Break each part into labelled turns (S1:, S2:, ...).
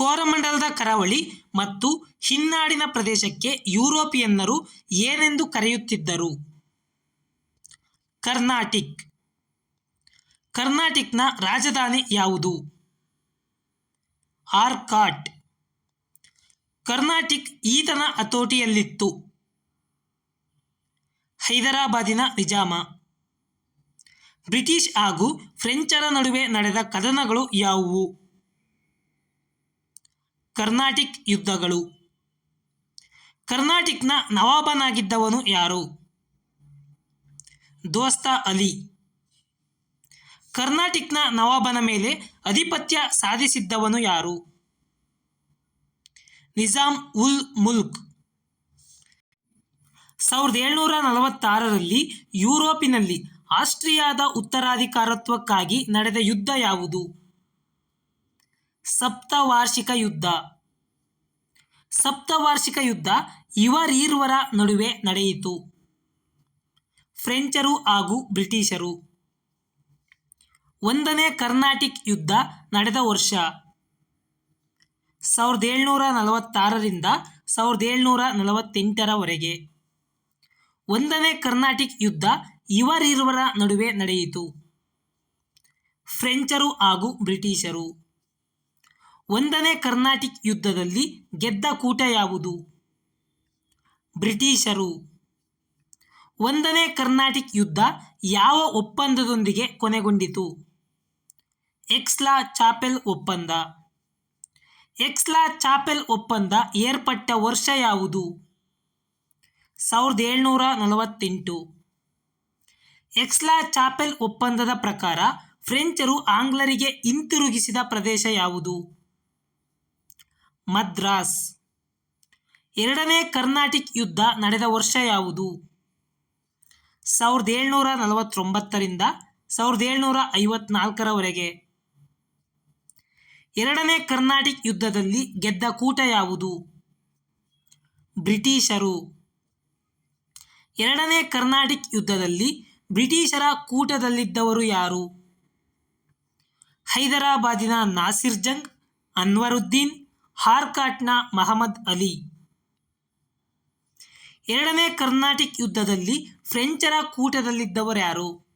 S1: ಕೋರಮಂಡಲದ ಕರಾವಳಿ ಮತ್ತು ಹಿನ್ನಾಡಿನ ಪ್ರದೇಶಕ್ಕೆ ಯುರೋಪಿಯನ್ನರು ಏನೆಂದು ಕರೆಯುತ್ತಿದ್ದರು? ಕರ್ನಾಟಿಕ್. ಕರ್ನಾಟಿಕ್ನ ರಾಜಧಾನಿ ಯಾವುದು? ಆರ್ಕಾಟ್. ಕರ್ನಾಟಿಕ್ ಈತನ ಹತೋಟಿಯಲ್ಲಿತ್ತು. ಹೈದರಾಬಾದಿನ ನಿಜಾಮ. ಬ್ರಿಟಿಷ್ ಹಾಗೂ ಫ್ರೆಂಚರ ನಡುವೆ ನಡೆದ ಕದನಗಳು ಯಾವುವು? ಕರ್ನಾಟಿಕ್ ಯುದ್ಧಗಳು. ಕರ್ನಾಟಿಕ್ನ ನವಾಬನಾಗಿದ್ದವನು ಯಾರು? ದೋಸ್ತ ಅಲಿ. ಕರ್ನಾಟಿಕ್ನ ನವಾಬನ ಮೇಲೆ ಅಧಿಪತ್ಯ ಸಾಧಿಸಿದ್ದವನು ಯಾರು? ನಿಜಾಮ್ ಉಲ್ ಮುಲ್ಕ್. ಸಾವಿರದ ಏಳ್ನೂರ ನಲವತ್ತಾರರಲ್ಲಿ ಯುರೋಪಿನಲ್ಲಿ ಆಸ್ಟ್ರಿಯಾದ ಉತ್ತರಾಧಿಕಾರತ್ವಕ್ಕಾಗಿ ನಡೆದ ಯುದ್ಧ ಯಾವುದು? ಸಪ್ತವಾರ್ಷಿಕ ಯುದ್ಧ. ಸಪ್ತವಾರ್ಷಿಕ ಯುದ್ಧ ಇವರೀರ್ವರ ನಡುವೆ ನಡೆಯಿತು. ಫ್ರೆಂಚರು ಹಾಗೂ ಬ್ರಿಟಿಷರು. ಒಂದನೇ ಕರ್ನಾಟಿಕ್ ಯುದ್ಧ ನಡೆದ ವರ್ಷ. ಸಾವಿರದ ಏಳ್ನೂರ ನಲವತ್ತಾರರಿಂದ ಸಾವಿರದ ಏಳ್ನೂರ ನಲವತ್ತೆಂಟರವರೆಗೆ. ಒಂದನೇ ಕರ್ನಾಟಿಕ್ ಯುದ್ಧ ಇವರಿರುವರ ನಡುವೆ ನಡೆಯಿತು. ಫ್ರೆಂಚರು ಹಾಗೂ ಬ್ರಿಟಿಷರು. ಒಂದನೇ ಕರ್ನಾಟಿಕ್ ಯುದ್ಧದಲ್ಲಿ ಗೆದ್ದ ಕೂಟ ಯಾವುದು? ಬ್ರಿಟಿಷರು. ಒಂದನೇ ಕರ್ನಾಟಿಕ್ ಯುದ್ಧ ಯಾವ ಒಪ್ಪಂದದೊಂದಿಗೆ ಕೊನೆಗೊಂಡಿತು? ಎಕ್ಸ್ಲಾ ಚಾಪೆಲ್ ಒಪ್ಪಂದ. ಎಕ್ಸ್ಲಾ ಚಾಪೆಲ್ ಒಪ್ಪಂದ ಏರ್ಪಟ್ಟ ವರ್ಷ ಯಾವುದು? ಸಾವಿರದ ಏಳ್ನೂರ ನಲವತ್ತೆಂಟು ಎಕ್ಸ್ಲಾ ಚಾಪೆಲ್ ಒಪ್ಪಂದದ ಪ್ರಕಾರ ಫ್ರೆಂಚರು ಆಂಗ್ಲರಿಗೆ ಹಿಂತಿರುಗಿಸಿದ ಪ್ರದೇಶ ಯಾವುದು? ಮದ್ರಾಸ್. ಎರಡನೇ ಕರ್ನಾಟಿಕ್ ಯುದ್ಧ ನಡೆದ ವರ್ಷ ಯಾವುದು? ಸಾವಿರದ ಏಳ್ನೂರ ನಲವತ್ತೊಂಬತ್ತರಿಂದ ಸಾವಿರದ ಏಳ್ನೂರ ಐವತ್ನಾಲ್ಕರವರೆಗೆ. ಎರಡನೇ ಕರ್ನಾಟಿಕ್ ಯುದ್ಧದಲ್ಲಿ ಗೆದ್ದ ಕೂಟ ಯಾವುದು? ಬ್ರಿಟಿಷರು. ಎರಡನೇ ಕರ್ನಾಟಿಕ್ ಯುದ್ಧದಲ್ಲಿ ಬ್ರಿಟಿಷರ ಕೂಟದಲ್ಲಿದ್ದವರು ಯಾರು? ಹೈದರಾಬಾದಿನ ನಾಸಿರ್ ಜಂಗ್, ಅನ್ವರುದ್ದೀನ್ ಹಾರ್ಕಾಟ್ನ ಮಹಮ್ಮದ್ ಅಲಿ. ಎರಡನೇ ಕರ್ನಾಟಿಕ್ ಯುದ್ಧದಲ್ಲಿ ಫ್ರೆಂಚರ ಕೂಟದಲ್ಲಿದ್ದವರು ಯಾರು?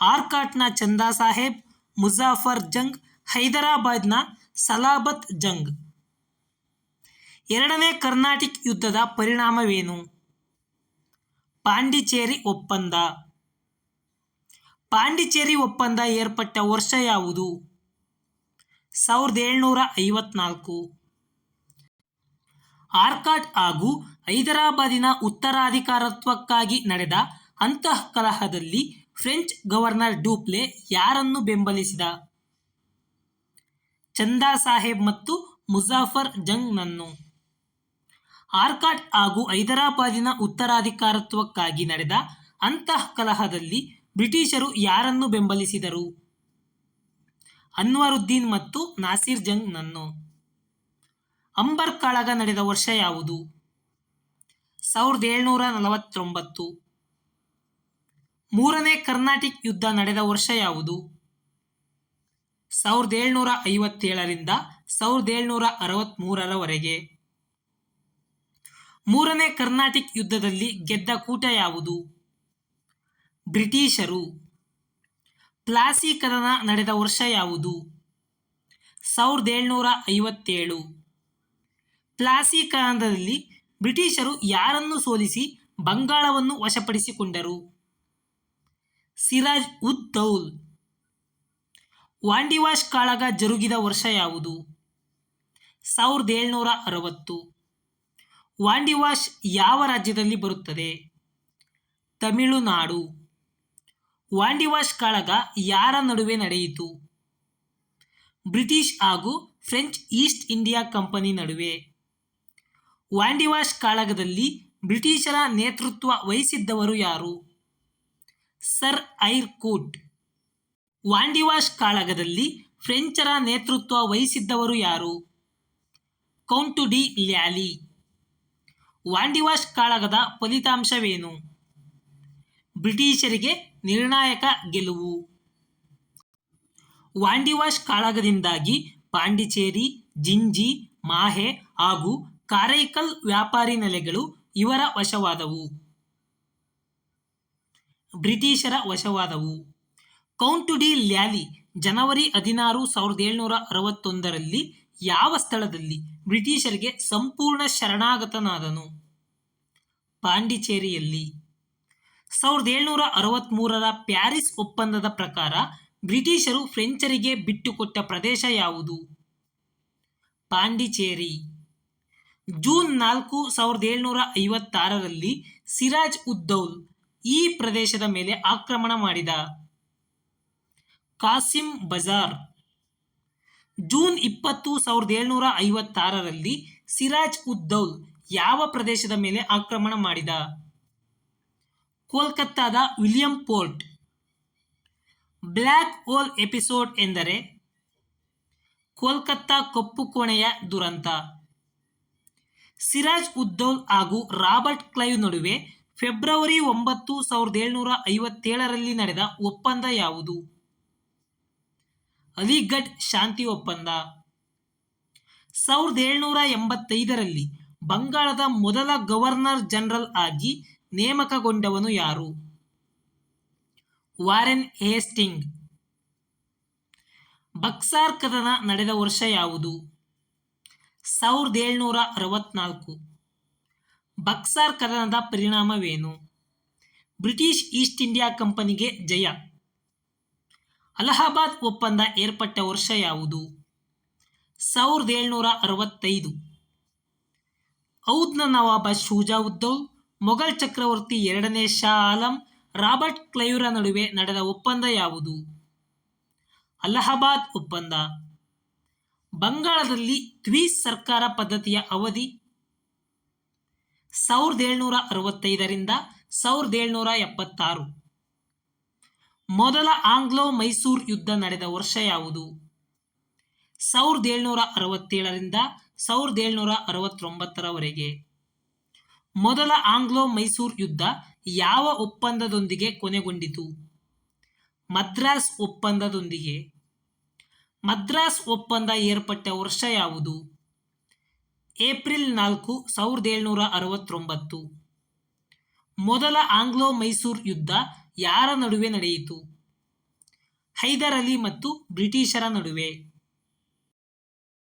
S1: ಆರ್ಕಾಟ್ನ ಚಂದಾ ಸಾಹೇಬ್, ಮುಜಾಫರ್ ಜಂಗ್, ಹೈದರಾಬಾದ್ನ ಸಲಾಬತ್ ಜಂಗ್. ಎರಡನೇ ಕರ್ನಾಟಿಕ್ ಯುದ್ಧದ ಪರಿಣಾಮವೇನು? ಪಾಂಡಿಚೇರಿ ಒಪ್ಪಂದ. ಪಾಂಡಿಚೇರಿ ಒಪ್ಪಂದ ಏರ್ಪಟ್ಟ ವರ್ಷ ಯಾವುದು? ಸಾವಿರದ ಏಳ್ನೂರ ಐವತ್ನಾಲ್ಕು. ಆರ್ಕಾಟ್ ಹಾಗೂ ಹೈದರಾಬಾದಿನ ಉತ್ತರಾಧಿಕಾರತ್ವಕ್ಕಾಗಿ ನಡೆದ ಅಂತಃಕಲಹದಲ್ಲಿ ಫ್ರೆಂಚ್ ಗವರ್ನರ್ ಡೂಪ್ಲೆ ಯಾರನ್ನು ಬೆಂಬಲಿಸಿದ? ಚಂದಾ ಸಾಹೇಬ್ ಮತ್ತು ಮುಜಾಫರ್ ಜಂಗ್ನನ್ನು. ಆರ್ಕಾಟ್ ಹಾಗೂ ಹೈದರಾಬಾದಿನ ಉತ್ತರಾಧಿಕಾರತ್ವಕ್ಕಾಗಿ ನಡೆದ ಅಂತಃಕಲಹದಲ್ಲಿ ಬ್ರಿಟಿಷರು ಯಾರನ್ನು ಬೆಂಬಲಿಸಿದರು? ಅನ್ವರುದ್ದೀನ್ ಮತ್ತು ನಾಸಿರ್ ಜಂಗ್ನನ್ನು ಅಂಬರ್ ಕಾಳಗ ನಡೆದ ವರ್ಷ ಯಾವುದು? ಸಾವಿರದ ಏಳ್ನೂರ ನಲವತ್ತೊಂಬತ್ತು. ಮೂರನೇ ಕರ್ನಾಟಿಕ್ ಯುದ್ಧ ನಡೆದ ವರ್ಷ ಯಾವುದು? ಸಾವಿರದ ಏಳ್ನೂರ ಐವತ್ತೇಳರಿಂದ ಸಾವಿರದ ಏಳ್ನೂರ ಅರವತ್ತ್ಮೂರರವರೆಗೆ ಮೂರನೇ ಕರ್ನಾಟಿಕ್ ಯುದ್ಧದಲ್ಲಿ ಗೆದ್ದ ಕೂಟ ಯಾವುದು? ಬ್ರಿಟಿಷರು. ಪ್ಲಾಸಿ ಕದನ ನಡೆದ ವರ್ಷ ಯಾವುದು? ಸಾವಿರದ ಏಳ್ನೂರ ಐವತ್ತೇಳು. ಪ್ಲಾಸಿ ಕದನದಲ್ಲಿ ಬ್ರಿಟಿಷರು ಯಾರನ್ನು ಸೋಲಿಸಿ ಬಂಗಾಳವನ್ನು ವಶಪಡಿಸಿಕೊಂಡರು? ಸಿರಾಜ್ ಉದ್ ದೌಲ್. ವಾಂಡಿವಾಶ್ ಕಾಳಗ ಜರುಗಿದ ವರ್ಷ ಯಾವುದು? ಸಾವಿರದ ಏಳ್ನೂರ ಅರವತ್ತು. ವಾಂಡಿವಾಶ್ ಯಾವ ರಾಜ್ಯದಲ್ಲಿ ಬರುತ್ತದೆ? ತಮಿಳುನಾಡು. ವಾಂಡಿವಾಶ್ ಕಾಳಗ ಯಾರ ನಡುವೆ ನಡೆಯಿತು? ಬ್ರಿಟಿಷ್ ಹಾಗೂ ಫ್ರೆಂಚ್ ಈಸ್ಟ್ ಇಂಡಿಯಾ ಕಂಪನಿ ನಡುವೆ. ವಾಂಡಿವಾಶ್ ಕಾಳಗದಲ್ಲಿ ಬ್ರಿಟಿಷರ ನೇತೃತ್ವ ವಹಿಸಿದ್ದವರು ಯಾರು? ಸರ್ ಐರ್ ಕೂಟ್. ವಾಂಡಿವಾಶ್ ಕಾಳಗದಲ್ಲಿ ಫ್ರೆಂಚರ ನೇತೃತ್ವ ವಹಿಸಿದ್ದವರು ಯಾರು? Count D ಲ್ಯಾಲಿ. ವಾಂಡಿವಾಶ್ ಕಾಳಗದ ಫಲಿತಾಂಶವೇನು? ಬ್ರಿಟಿಷರಿಗೆ ನಿರ್ಣಾಯಕ ಗೆಲುವು. ವಾಂಡಿವಾಶ್ ಕಾಳಗದಿಂದಾಗಿ ಪಾಂಡಿಚೇರಿ, ಜಿಂಜಿ, ಮಾಹೆ ಹಾಗೂ ಕಾರೈಕಲ್ ವ್ಯಾಪಾರಿ ನೆಲೆಗಳು ಇವರ ವಶವಾದವು. ಬ್ರಿಟಿಷರ ವಶವಾದವು. ಕೌಂಟ್ ಡಿ ಲ್ಯಾಲಿ ಜನವರಿ ಹದಿನಾರು ಸಾವಿರದ ಏಳ್ನೂರ ಅರವತ್ತೊಂದರಲ್ಲಿ ಯಾವ ಸ್ಥಳದಲ್ಲಿ ಬ್ರಿಟಿಷರಿಗೆ ಸಂಪೂರ್ಣ ಶರಣಾಗತನಾದನು? ಪಾಂಡಿಚೇರಿಯಲ್ಲಿ. ಸಾವಿರದ ಏಳ್ನೂರ ಅರವತ್ತ್ಮೂರರ ಪ್ಯಾರಿಸ್ ಒಪ್ಪಂದದ ಪ್ರಕಾರ ಬ್ರಿಟಿಷರು ಫ್ರೆಂಚರಿಗೆ ಬಿಟ್ಟುಕೊಟ್ಟ ಪ್ರದೇಶ ಯಾವುದು? ಪಾಂಡಿಚೇರಿ. ಜೂನ್ ನಾಲ್ಕು, ಸಾವಿರದ ಏಳ್ನೂರ ಐವತ್ತಾರರಲ್ಲಿ ಸಿರಾಜ್ ಉದ್ದೌಲ್ ಈ ಪ್ರದೇಶದ ಮೇಲೆ ಆಕ್ರಮಣ ಮಾಡಿದ. ಕಾಸಿಂ ಬಜಾರ್. ಜೂನ್ ಇಪ್ಪತ್ತು, ಸಾವಿರದ ಏಳ್ನೂರ ಐವತ್ತಾರರಲ್ಲಿ ಸಿರಾಜ್ ಉದ್ದೌಲ್ ಯಾವ ಪ್ರದೇಶದ ಮೇಲೆ ಆಕ್ರಮಣ ಮಾಡಿದ? ಕೋಲ್ಕತ್ತಾದ William fort. Black hole episode ಎಂದರೆ ಕೋಲ್ಕತ್ತಾ ಕಪ್ಪು ಕೋಣೆಯ ದುರಂತ. ಸಿರಾಜ್ ಉದ್ದೌಲ್ ಹಾಗೂ ರಾಬರ್ಟ್ ಕ್ಲೈವ್ ನಡುವೆ ಫೆಬ್ರವರಿ ಒಂಬತ್ತು ಸಾವಿರದ ಏಳ್ನೂರ ಐವತ್ತೇಳರಲ್ಲಿ ನಡೆದ ಒಪ್ಪಂದ ಯಾವುದು? ಅಲಿಗಢ್ ಶಾಂತಿ ಒಪ್ಪಂದ. ಸಾವಿರದ ಏಳ್ನೂರ ಎಂಬತ್ತೈದರಲ್ಲಿ ಬಂಗಾಳದ ಮೊದಲ ಗವರ್ನರ್ ಜನರಲ್ ಆಗಿ ನೇಮಕಗೊಂಡವನು ಯಾರು? Warren Hastings. ಬಕ್ಸಾರ್ ಕದನ ನಡೆದ ವರ್ಷ ಯಾವುದು? ಸಾವಿರದ ಏಳ್ನೂರ ಅರವತ್ನಾಲ್ಕು. ಬಕ್ಸಾರ್ ಕದನದ ಪರಿಣಾಮವೇನು? ಬ್ರಿಟಿಷ್ ಈಸ್ಟ್ ಇಂಡಿಯಾ ಕಂಪನಿಗೆ ಜಯ. ಅಲಹಾಬಾದ್ ಒಪ್ಪಂದ ಏರ್ಪಟ್ಟ ವರ್ಷ ಯಾವುದು? ಸಾವಿರದ ಏಳ್ನೂರ ಅರವತ್ತೈದು. ಔದ್ನ ನವಾಬ ಶೂಜಾ ಉದ್ದವ್ ಮೊಘಲ್ ಚಕ್ರವರ್ತಿ ಎರಡನೇ ಶಾ ಆಲಂ ರಾಬರ್ಟ್ ಕ್ಲೈವ್ರ ನಡುವೆ ನಡೆದ ಒಪ್ಪಂದ ಯಾವುದು? ಅಲಹಾಬಾದ್ ಒಪ್ಪಂದ. ಬಂಗಾಳದಲ್ಲಿ ದ್ವಿ ಸರ್ಕಾರ ಪದ್ಧತಿಯ ಅವಧಿ ಸಾವಿರದ ಏಳ್ನೂರ ಅರವತ್ತೈದರಿಂದ ಸಾವಿರದ ಏಳ್ನೂರ ಎಪ್ಪತ್ತಾರು ಮೊದಲ ಆಂಗ್ಲೋ ಮೈಸೂರ್ ಯುದ್ಧ ನಡೆದ ವರ್ಷ ಯಾವುದು? ಸಾವಿರದ ಏಳ್ನೂರ ಅರವತ್ತೇಳರಿಂದ ಸಾವಿರದ ಏಳ್ನೂರ ಅರವತ್ತೊಂಬತ್ತರವರೆಗೆ ಮೊದಲ ಆಂಗ್ಲೋ ಮೈಸೂರು ಯುದ್ಧ ಯಾವ ಒಪ್ಪಂದದೊಂದಿಗೆ ಕೊನೆಗೊಂಡಿತು? ಮದ್ರಾಸ್ ಒಪ್ಪಂದದೊಂದಿಗೆ. ಮದ್ರಾಸ್ ಒಪ್ಪಂದ ಏರ್ಪಟ್ಟ ವರ್ಷ ಯಾವುದು? ಏಪ್ರಿಲ್ ನಾಲ್ಕು, ಸಾವಿರದ ಏಳ್ನೂರ ಅರವತ್ತೊಂಬತ್ತು. ಮೊದಲ ಆಂಗ್ಲೋ ಮೈಸೂರು ಯುದ್ಧ ಯಾರ ನಡುವೆ ನಡೆಯಿತು? ಹೈದರ್ ಅಲಿ ಮತ್ತು ಬ್ರಿಟಿಷರ ನಡುವೆ.